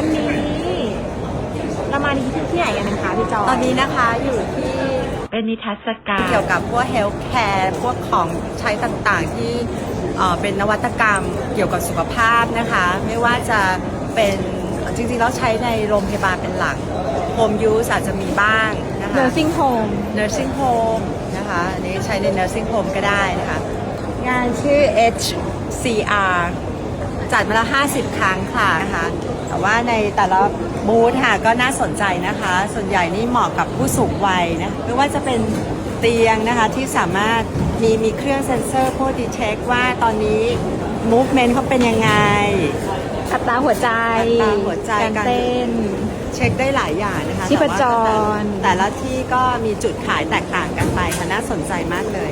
วันนี้ เรามาที่ที่ไหนกันนะคะพี่จอยตอนนี้นะคะอยู่ที่เป็นนิทรรศการเกี่ยวกับพวกเฮลท์แคร์พวกของใช้ต่างๆที่เอ่อเป็นนวัตกรรมเกี่ยวกับสุขภาพนะคะ ไม่ว่าจะเป็นจริงๆแล้วใช้ในโรงพยาบาลเป็นหลักโฮมยูสอาจจะมีบ้างนะคะเนอร์ซิ่งโฮม nursing home นะคะอันนี้ใช้ใน nursing home ก็ได้นะคะ งานชื่อ HCR จัดมาแล้ว 50 ครั้งค่ะนะคะแต่ว่าในแต่ละบูธค่ะก็น่าสนใจนะคะ ส่วนใหญ่นี่เหมาะกับผู้สูงวัยนะไม่ว่าจะเป็นเตียงนะคะที่สามารถมีมีเครื่องเซ็นเซอร์พวกดีเทคว่าตอนนี้ movement เขาเป็นยังไงอัตราหัวใจอัตราหัวใจการเต้น เช็คได้หลายอย่างนะคะชีพจร แต่ว่าแต่ละที่ก็มีจุดขายแตกต่างกันไปค่ะน่าสนใจมากเลย